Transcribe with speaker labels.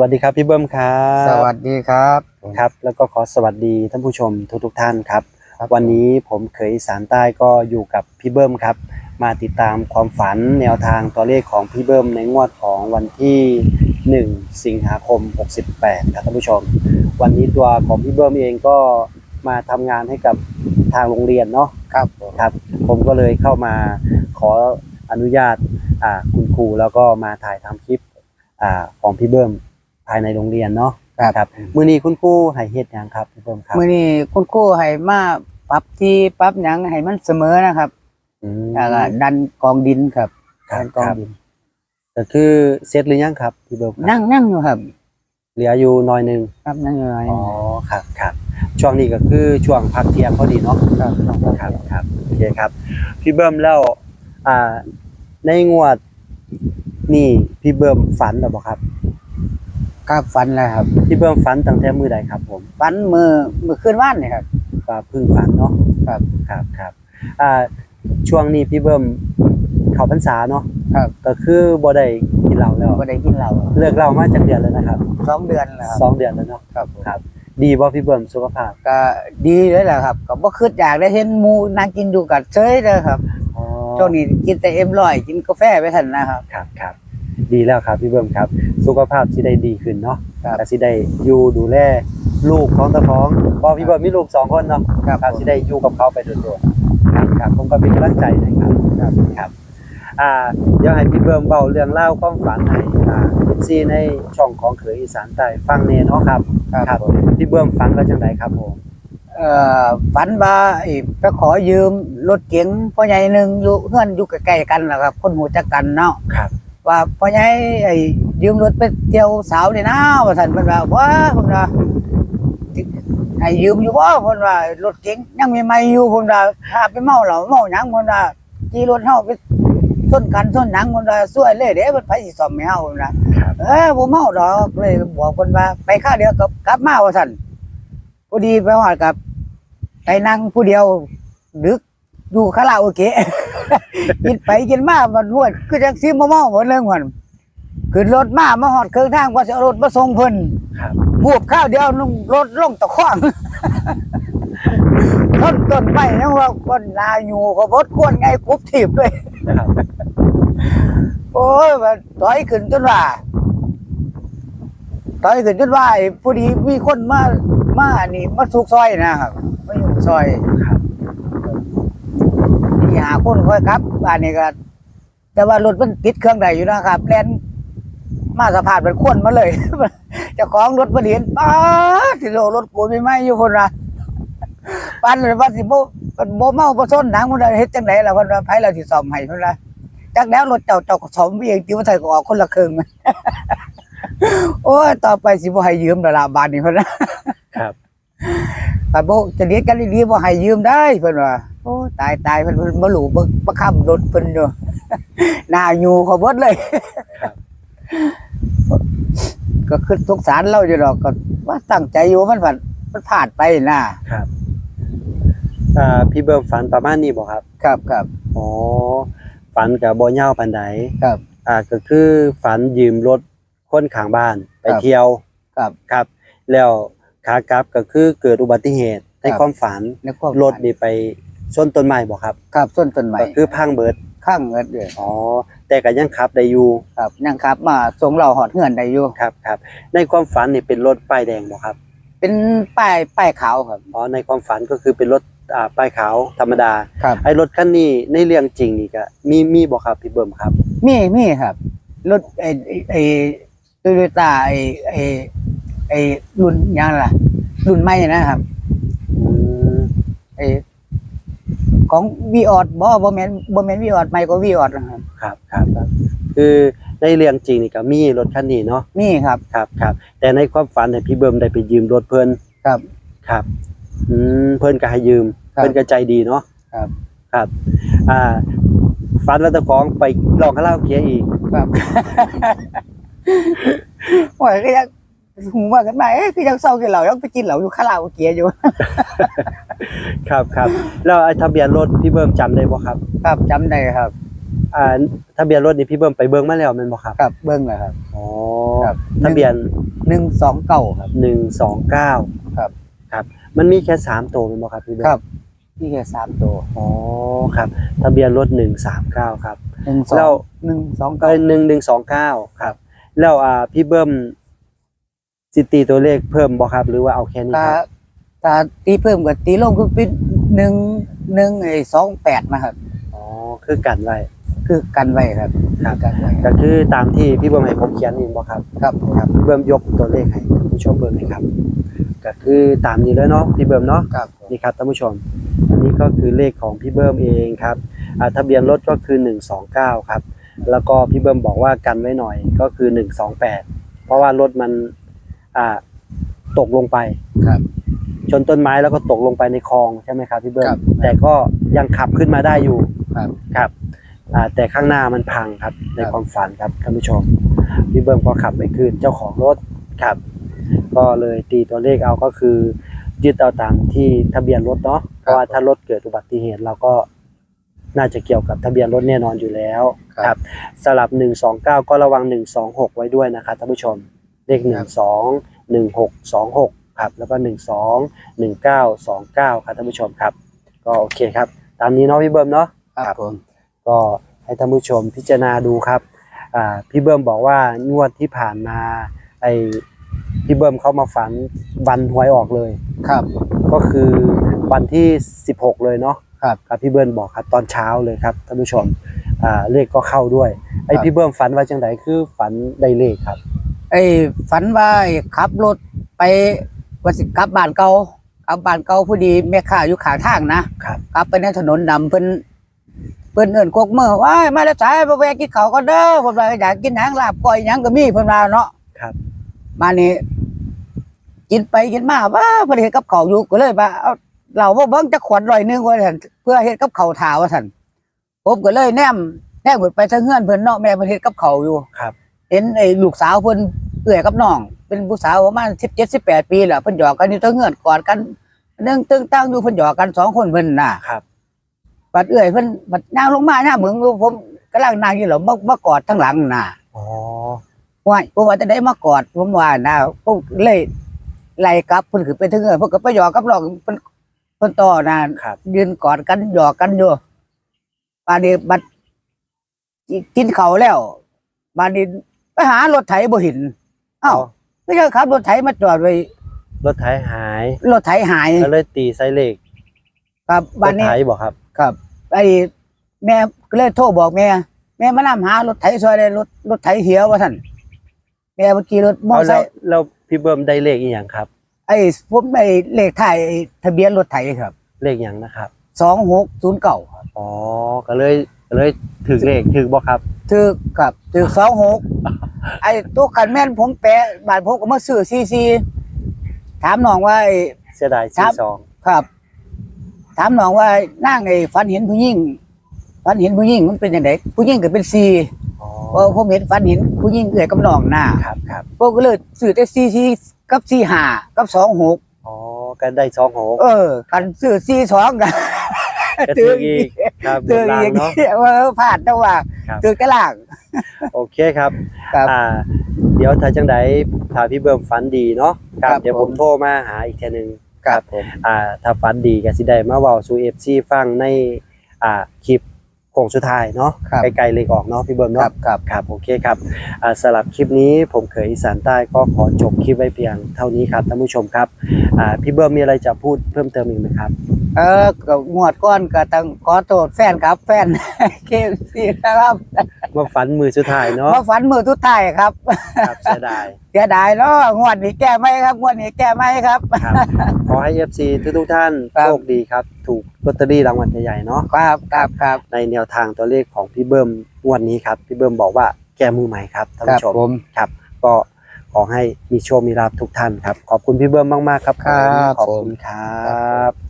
Speaker 1: วัสดีครับพี่เบิ้มครับ
Speaker 2: สวัสดีครับ
Speaker 1: ครับ แล้วก็ขอสวัสดีท่านผู้ชมทุกทท่านครับ
Speaker 2: ครับ
Speaker 1: วันนี้ผมเคยอีสารใต้ก็อยู่กับพี่เบิ้มครับ มาติดตามความฝันแนวทางตัวเลขของพี่เบิ้มในงวดของวันที่ 1 สิงหาคม 68 ครับท่านผู้ชม วันนี้ตัวของพี่เบิ้มเองก็มาทำงานให้กับทางโรงเรียนเนาะ
Speaker 2: ครับผม
Speaker 1: ครับ ผมก็เลยเข้ามาขออนุญาตอ่าคุณครูแล้วก็มาถ่ายทำคลิปอ่าของพี่เบิ้ม ภายในโรงเรียนเนาะครับมื้อนี้คุณครูให้เฮ็ดหยังครับพี่เบิ้มครับ
Speaker 2: มื้อนี้คุณครูให้มาปรับที่ปรับหยังให้มันเสมอนะครับ
Speaker 1: อืม
Speaker 2: แล้วก็ดันกองดินครับ
Speaker 1: ครับ
Speaker 2: ดันกอง
Speaker 1: ครับ
Speaker 2: ดิน
Speaker 1: ก็คือเสร็จหรือยังครับพี่เบิ้มครับ
Speaker 2: นั่งนั่งอยู่ครับ
Speaker 1: เหลืออยู่หน้อยหนึง
Speaker 2: ครับนั่งอยู่หน่อย
Speaker 1: อ๋อครับครับช่วงนี้ก็คือช่วงพักเที่ยงพอดีเนาะ
Speaker 2: ครับ
Speaker 1: ครับครับโอเคครับ พี่เบิ้มแล้วอ่า ในงวดนี่พี่เบิ้มฝันหรือเปล่าครับ
Speaker 2: ครับฟันแล้วครับ
Speaker 1: พี่เบิ้มฝันตั้งแต่มื้อใดครับ ผม
Speaker 2: ฟันมือมือคืนว่านนี่ครับ
Speaker 1: ก็เพิ่งฝันเนาะ
Speaker 2: ครับ
Speaker 1: ครับครับอ่าช่วงนี้พี่เบิ้มเข้าพรรษาเนาะ
Speaker 2: ครับ
Speaker 1: ก็คือบ่ได้กินเหล้าแล้ว
Speaker 2: บ่ได้กินเหล้า
Speaker 1: เลิกเหล้ามาจักเดือนแล้วนะครับ
Speaker 2: สองเดือนแล้วครับ
Speaker 1: สองเดือนแล้วเนาะ
Speaker 2: ครับผม
Speaker 1: ครับดีบ่พี่เบิ้มสุขภาพ
Speaker 2: ก็ดีเลยแหละครับ ก็บ่คิดอยากได้เห็นหมูนั่งกินอยู่กับเฉยเลยครับ
Speaker 1: อ๋อ
Speaker 2: ช่วงนี้กินแต่เอ็มร้อยกินกาแฟไปทันนะครับ
Speaker 1: ครับครับ ดีแล้วครับพี่เบิ้มครับ สุขภาพสิได้ดีขึ้นเนาะ
Speaker 2: ครับ
Speaker 1: ก็สิได้อยู่ดูแลลูกของตาของเพอพี่เบิ้มมีลูกสองคนเนาะ
Speaker 2: ครับ
Speaker 1: ครับสิได้อยู่กับเขาไปโดดๆครับครับผมก็เป็นกำลังใจให้ครับครับครับอ่าเดี๋ยวให้พี่เบิ้มเบาเรื่องเล่าวความฝันให้อ่าซีในช่องของเขยอีสานใต้ฟังเนเนาะครับ
Speaker 2: ครับ
Speaker 1: พี่เบิ้มฝันว่าจังไดครับผม
Speaker 2: เอ่อฝันว่าไอ้ไปขอยืมรถเก๋งพ่อใหญ่หนึ่งอยู่เพื่อนอยู่ใกล้ๆกันแหละครับ คนหูจักกันเนาะ
Speaker 1: ครับ
Speaker 2: ว่าพ่อใหญ่ไอ้ยืมรถไปเที่ยวสาวนี่นะว่าท่านเพิ่นว่าว้าเพิ่นว่าให้ยืมอยู่บ่เพิ่นว่ารถเก๋งยังมีไม่อยู่เพิ่นว่าถ้าไปเมาเหล้าเมาหยังเพิ่นว่าขี่รถเฮาไปชนกันชนหยังเพิ่นว่าซวยเลยเด้เพิ่นไผสิซ่อมให้เฮาเพิ่นว่า
Speaker 1: ครับ
Speaker 2: เออบ่เมาดอกเลยบอกคนว่าไปข้าวเดียวกับกลับมาว่าซั่นพอดีไปฮอดกับไปนั่งผู้เดียวดึก อยู่คาราโอเกะกินไปกินมามันนวดคือจังซิบ่เมาหมดเรื่องมันขึ้นรถมามาฮอดเครื่องทางว่าสิเอารถมาส่งเพิ่น
Speaker 1: ครับ
Speaker 2: วูบข้าวเดียวลงรถลงตะขวางต้นต้นไม้นะว่าก้นนาอยู่ก็บดควรไงกุบถีบเลย
Speaker 1: ครับ
Speaker 2: โอ้ยมันต่อยขึ้นจนว่าต่อยขึ้นจนว่าไอ้ผู้ดีมีคนมามานี่มาสุกซอยนะครับมาอยู่ซอย
Speaker 1: ครับ
Speaker 2: ที่ หาคนค่อยครับอันนี้ก็ แต่ว่ารถมันติดเครื่องใดอยู่นะครับแล่นมาสะพานเป็นคนมาเลยเจ้าของรถมาเห็นป้าสิโลรถกูไม่ไหมอยู่คนละปันเลยว่าสิโบมันโบเมาโบส้นหนังมันเฮ็ดจังไดล่ะคนละไผเราสิซ่อมให้คนละจากแล้วรถเจ้าเจ้าก็ซ่อมเองที่ว่าใส่ก็ออกคนละครึ่งโอ้ยต่อไปสิบ่ให้ยืมดอกละบาทนี่เพิ่นนะ
Speaker 1: ครับ
Speaker 2: แต่บ่จะเรียกกันดีๆบ่ให้ยืมได้เพิ่นว่าโอ้ตายตายเพิ่นเพิ่นบ่รู้บ่บ่ค้ำรถเพิ่นอยู่หน้าอยู่เขาเบิดเลย
Speaker 1: ครับ
Speaker 2: ก็คือสงสารเราอยู่ดอกก็ว่าตั้งใจอยู่มันผ่านมันผ่านไปน่ะ
Speaker 1: ครับอ่าพี่เบิ้มฝันประมาณนี้บ่ครับ
Speaker 2: ครับครับ
Speaker 1: อ๋อฝันกับบ่ยาวปานใด
Speaker 2: ครับ
Speaker 1: อ่าก็คือฝันยืมรถคนข้างบ้านไป
Speaker 2: ครับ
Speaker 1: เที่ยว
Speaker 2: ครับ
Speaker 1: ครับ แล้ว ขากลับก็คือเกิดอุบัติเหตุใน
Speaker 2: ครับ
Speaker 1: ความฝัน
Speaker 2: ในความ
Speaker 1: รถนี่ไปชนต้นไม้บ่ครับ
Speaker 2: ครับต้นต้นใหม่
Speaker 1: ก็คือพังเบิด
Speaker 2: ข้างเงินเด้อ
Speaker 1: อ๋อแต่ก็ยังขับได้อยู่
Speaker 2: ครับยังครับ มาส่งเราหอดเฮือนได้อยู่
Speaker 1: ครับครับ ในความฝันนี่เป็นรถป้ายแดงบ่ครับ
Speaker 2: เป็นป้ายป้ายขาวครับ
Speaker 1: อ๋อในความฝันก็คือเป็นรถอ่าป้ายขาวธรรมดา
Speaker 2: ครับ
Speaker 1: ไอ้รถคันนี้ในเรื่องจริงนี่ก็มีมีบ่ครับพี่เบิ้มครับ
Speaker 2: มีมีครับรถไอ้ไอ้ไอ้โตโยต้าไอ้ไอ้ไอ้รุ่นหยังล่ะ รุ่นใหม่นะครับ
Speaker 1: อืม
Speaker 2: ไอ้ของวีออดบ่บ่แม่นบ่แม่นวีออดใหม่ก็วีออดนะครับ
Speaker 1: ครับครับครับ คือในเรื่องจริงนี่ก็มีรถคันนี้เนาะ
Speaker 2: มีครับ
Speaker 1: ครับครับ แต่ในความฝันเนี่ยพี่เบิ้มได้ไปยืมรถเพิ่น
Speaker 2: ครับ
Speaker 1: ครับ อืมเพิ่นก็ให้ยืม
Speaker 2: ครับ
Speaker 1: เพิ่นก็ใจดีเนาะ
Speaker 2: ครับ
Speaker 1: ครับ อ่าฝันว่าเจ้าของไปลองคาราโอเกะอีก
Speaker 2: ครับโอ้ยก็ยัง หูว่ากันมาเอ๊ะคือยังเศร้ากินเหล้ายังไปกินเหล้าอยู่คาราโอเกะอยู่
Speaker 1: ครับครับแล้วไอ้ทะเบียนรถพี่เบิ้มจำได้บ่ครับ
Speaker 2: ครับจำได้ครับ
Speaker 1: อ่าทะเบียนรถนี่พี่เบิ้มไปเบิ้งมาแล้วแม่นบ่ครับ
Speaker 2: ครับเบิ้งเลยครับ
Speaker 1: อ๋อ
Speaker 2: ครับ
Speaker 1: ทะเบียน
Speaker 2: หนึ่งสองเก้าครับ
Speaker 1: 129
Speaker 2: ครับ
Speaker 1: ครับ มันมีแค่สามตัวแม่นบ่ครับพี่เบิ้ม
Speaker 2: ครับ นี่แค่สามตัว
Speaker 1: อ๋อครับ ทะเบียนรถ139ครับ
Speaker 2: หนึ่งสอ
Speaker 1: แล้ว
Speaker 2: งหนึ่งสอง
Speaker 1: เอ้
Speaker 2: เก้าย
Speaker 1: หนึ่งหนึ่งสองเก้าครับ แล้วอ่าพี่เบิ้ม สิตีตัวเลขเพิ่มบ่ครับ หรือว่าเอาแค่นี้
Speaker 2: ตา
Speaker 1: ครับ
Speaker 2: ตาตีเพิ่มกับตีลงคือเป็นหนึ่งหนึ่งไอ้สองแปดนะครับ
Speaker 1: อ๋อคือกันไว้
Speaker 2: คือกันไว้ครับ
Speaker 1: ครับ
Speaker 2: กันไว้
Speaker 1: ก็คือตามที่พี่เบิ้มให้ผมเขียนนี่บ่ครับ
Speaker 2: ครับ
Speaker 1: ครับพี่เบิ้มยกตัวเลขให้ท่านผู้ชมเบิ่งหน่อยครับ ก็คือตามนี้เลยเนาะพี่เบิ้มเนาะ
Speaker 2: ครับ
Speaker 1: นี่ครับท่านผู้ชม อันนี้ก็คือเลขของพี่เบิ้มเองครับอ่าทะเบียนรถก็คือ 129 ครับ แล้วก็พี่เบิ้มบอกว่ากันไว้หน่อยก็คือ 128 เพราะว่ารถมัน อ่าตกลงไป
Speaker 2: ครับ
Speaker 1: ชนต้นไม้แล้วก็ตกลงไปในคลองใช่ไหมครับพี่เบิ้
Speaker 2: ครั
Speaker 1: ม
Speaker 2: บ
Speaker 1: แต่ก็ยังขับขึ้นมาได้อยู่
Speaker 2: ครับ
Speaker 1: ครับอ่าแต่ข้างหน้ามันพังครับ ใน
Speaker 2: ครับ
Speaker 1: ความฝันครับท่านผู้ชมพี่เบิ้มก็ขับไปคืนเจ้าของรถครับ ก็เลยตีตัวเลขเอาก็คือยึดเอาตามที่ทะเบียนรถเนาะเพราะว่าถ้ารถเกิดอุบัติเหตุเราก็น่าจะเกี่ยวกับทะเบียนรถแน่นอนอยู่แล้ว
Speaker 2: ครับ
Speaker 1: สลับ 129 ก็ระวัง 126 ไว้ด้วยนะครับท่านผู้ชม เลข12 1626ครับแล้วก็12 1929ครับท่านผู้ชมครับ ก็โอเคครับ ตามนี้เนาะพี่เบิ้มเนาะ
Speaker 2: ครับผม
Speaker 1: ก็ให้ท่านผู้ชมพิจารณาดูครับอ่าพี่เบิ้มบอกว่างวดที่ผ่านมาไอพี่เบิ้มเขามาฝันวันหวยออกเลย
Speaker 2: ครับ
Speaker 1: ก็คือวันที่ 16 เลยเนาะ
Speaker 2: ครับ
Speaker 1: ครับพี่เบิ้มบอกครับตอนเช้าเลยครับท่านผู้ชมอ่าเลขก็เข้าด้วยไอ
Speaker 2: ครับ
Speaker 1: พี่เบิ้มฝันว่าจังไดคือฝันได้เลขครับ
Speaker 2: ไอ้ฝันว่าไอ้ขับรถไปว่าสิกลับบ้านเก่ากลับบ้านเก่าพอดีแม่ค้าอยู่ข้างทางนะครับกลับไปในถนนดำเพิ่นเพิ่นเอิ้นกกมือว้ายมาแล้วสายบ่แวะกินข้าวก็เด้อเพิ่นว่าอยากกินหางลาบก้อยหยังก็มีเพิ่นว่าเนาะ
Speaker 1: ครับ
Speaker 2: มานี่กินไปกินมาว่าเพิ่นเฮ็ดกับข้าวอยู่ก็เลยว่าเอาเราบ่เบิ่งจักขวดร้อยหนึงว่าซั่นเพื่อเฮ็ดกับข้าวถาว่าซั่นผมก็เลยแนมแนมเพิ่นไปทางเฮือนเพิ่นเนาะแม่เพิ่นเฮ็ดกับข้าวอยู่
Speaker 1: ครับ
Speaker 2: เห็นไอ้ลูกสาวเพิ่นเอื้อยกับน้อง เป็นผู้สาวประมาณ17 18ปีแหละเพิ่นหยอกกันอยู่เทั้งเฮือนกอดกันเนื่องตึงตั้งอยู่เพิ่นหยอกกันสองคนเพิ่นน่ะ
Speaker 1: ครับ
Speaker 2: บัดเอื้อยเพิ่นบัดนางลงมาหน้าเหมือนผมกำลังนางอยู่แล้วมามากอดทั้งหลังน่ะ
Speaker 1: อ๋อ
Speaker 2: ว่าผมว่าจะได้มากอดผมว่านะผมเลยไล่กลับเพิ่นขึ้นไปถึงเฮือนเพิ่นก็ไปหยอกกับน้องเพิ่นเพิ่นต่อน่ะ
Speaker 1: ครับ
Speaker 2: ยืนกอดกันหยอกกันอยู่บาดนี้บัดกินเขาวแล้วบาดนี้ ไปหารถไถบ่เห็นอ้าวก็จะขับรถไถมาจอดไว้
Speaker 1: รถไถหาย
Speaker 2: รถไถหาย
Speaker 1: ก็เลยตีไซเลข
Speaker 2: ครับ
Speaker 1: ร
Speaker 2: บาด
Speaker 1: ถ
Speaker 2: นี้
Speaker 1: ไถบอกครับ
Speaker 2: ครับไอ้แม่ก็เลยโทรบอกแม่ แม่มานำหารถไถซอยเลยรถรถไถเหียวว่าท่านแม่เมื่อกี้รถมอ
Speaker 1: เอา
Speaker 2: เตอร์ไซ
Speaker 1: แล้ว
Speaker 2: ค์
Speaker 1: แล้วพี่เบิ้มได้เลขอีกอย่างครับ
Speaker 2: ไอ้ผมไอ้เลขถ่ายไอ้ทะเบียนรถไถครับ
Speaker 1: เลขอย่างนะครับ
Speaker 2: สองหกศูนย์เก่าครับ
Speaker 1: อ๋อ ก็เลยก็ เลยถือเลขถือบ่ครับ
Speaker 2: ถือครับถือสองหกไอ้ตัวขันแม่นผมแปะบาทผมก็มาซื้อซีซีถามน้องว่าไอ้
Speaker 1: เสียดาย
Speaker 2: ครั
Speaker 1: สี่
Speaker 2: บ
Speaker 1: สอง
Speaker 2: ครับ ถามน้องว่านั่งไอ้ฝันเห็นผู้หญิงฝันเห็นผู้หญิงมันเป็นยังไงผู้หญิงก็เป็นซี
Speaker 1: อ๋อ
Speaker 2: เพราะผมเห็นฝันเห็นผู้หญิงเอื้อยกับน้องหน้า
Speaker 1: ครับครับ
Speaker 2: ผมก็เลยซื้อแต่ซีซีกับซีห้ากับสองหก
Speaker 1: อ๋อกันได้สองหก
Speaker 2: เออ กันซื้อซีสองกัน
Speaker 1: ก็ถืออีกครับบ
Speaker 2: ตื่
Speaker 1: น
Speaker 2: น
Speaker 1: ล่าง
Speaker 2: อีก
Speaker 1: เนาะ
Speaker 2: เออพลาดแต่ว่า
Speaker 1: ครับ
Speaker 2: ตื่นกระล่าง
Speaker 1: โอเคครับ
Speaker 2: ครับ
Speaker 1: อ่าเดี๋ยวถ้าจังไดถ้าพี่เบิ้มฝันดีเนาะครับ
Speaker 2: ครับ
Speaker 1: เดี๋ยวผม
Speaker 2: ผม
Speaker 1: โทรมาหาอีกทีหนึง
Speaker 2: ครับผม
Speaker 1: อ่าถ้าฝันดีก็สิได้มาเว้าสู่ FC ฟังในอ่าคลิปโค้งสุดท้ายเนาะ
Speaker 2: ครับ
Speaker 1: ใกล้ๆเลขออกเนาะพี่เบิ้ม
Speaker 2: ครั
Speaker 1: เนาะ
Speaker 2: บครับ
Speaker 1: ครับโอเคครับอ่าสำหรับคลิปนี้ผมเขยอีสานใต้ก็ขอจบคลิปไว้เพียงเท่านี้ครับท่านผู้ชมครับอ่าพี่เบิ้มมีอะไรจะพูดเพิ่มเติมอีกไหมครับ
Speaker 2: เออก็งวดก้อนก็ต้องขอโทษแฟนครับ แฟนเคซีนะครับ
Speaker 1: ว่าฝันมือสุดท้ายเนาะ
Speaker 2: มาฝันมือทุกท้ายครับ
Speaker 1: ครับเสียดาย
Speaker 2: เสียดายเนาะงวดนี้แก้ไหมครับงวดนี้แก้ไหมครับ
Speaker 1: ครับขอให้ FC ทุกทุกๆท่าน
Speaker 2: ครับ
Speaker 1: โชคดีครับ ถูกลอตเตอรี่รางวัลใหญ่ๆเนาะ
Speaker 2: ครับครับครับ
Speaker 1: ในแนวทางตัวเลขของพี่เบิ้มงวดนี้ครับ พี่เบิ้มบอกว่าแก้มือใหม่ครับท่าน
Speaker 2: ครับ
Speaker 1: ผู้ชม
Speaker 2: ผม
Speaker 1: ครับก็ขอให้มีโชคมีลาภทุกท่านครับ ขอบคุณพี่เบิ้มมากๆครับผม
Speaker 2: ครับ
Speaker 1: ขอบคุณครับ